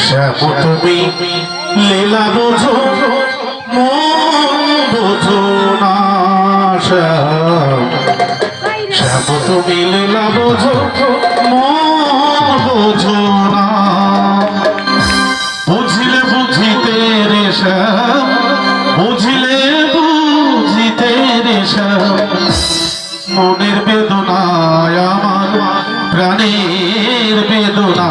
শ্যাম তুমি লীলা বোঝো বোঝো না শ্যাম তুমি লীলা বোঝো বোঝো না বুঝিলে বুঝিতে রে বুঝিলে বুঝিতে রে শ্যাম মনের বেদনায় আমার প্রাণের বেদনা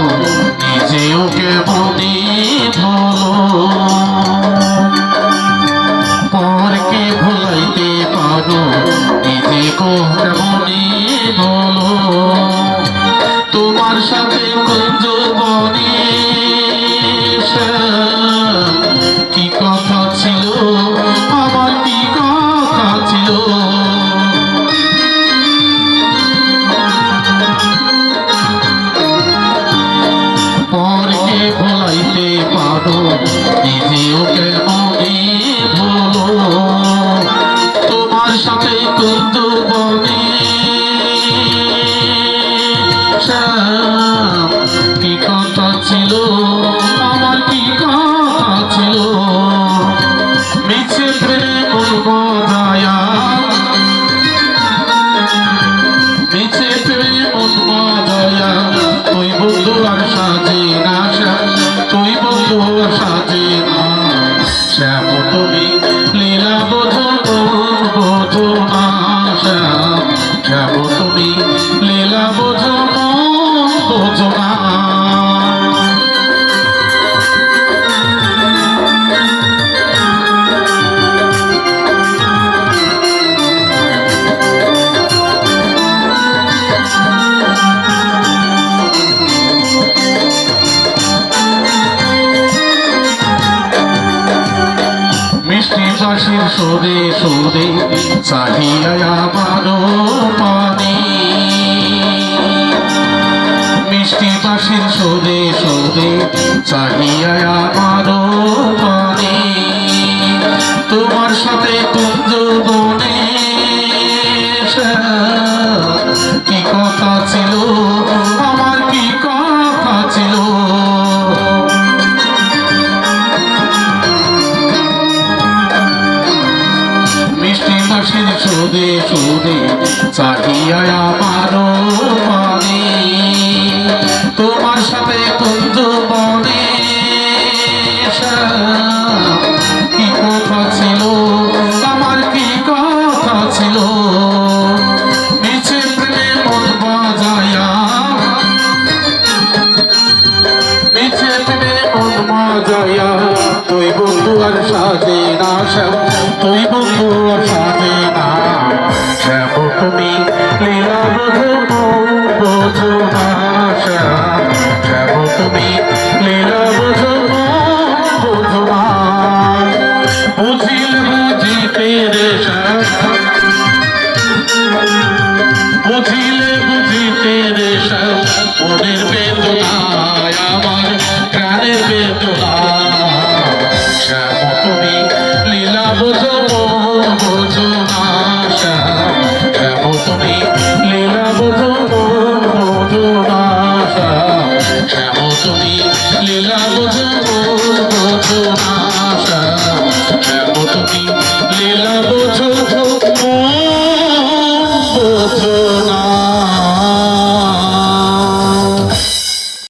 নিজেও কেমনে ভুলো সাথে কুন্দ মিষ্টি সোদে সোদে চাহিয়া আমারো পানে মিষ্টি বাসির সোদে সোদে চাহিয়া আমারো সুদে সুদে চাহিয়া আমারও পানে তোমার সাথে কুঞ্জ বনে কি কথা ছিল, আমার কি কথা ছিল? তুই বন্ধু আর সাজে না তুই বন্ধু আর সাজে শ্যাম তুমি লীলা বোঝো না শ্যাম বুঝিলে বুঝিতে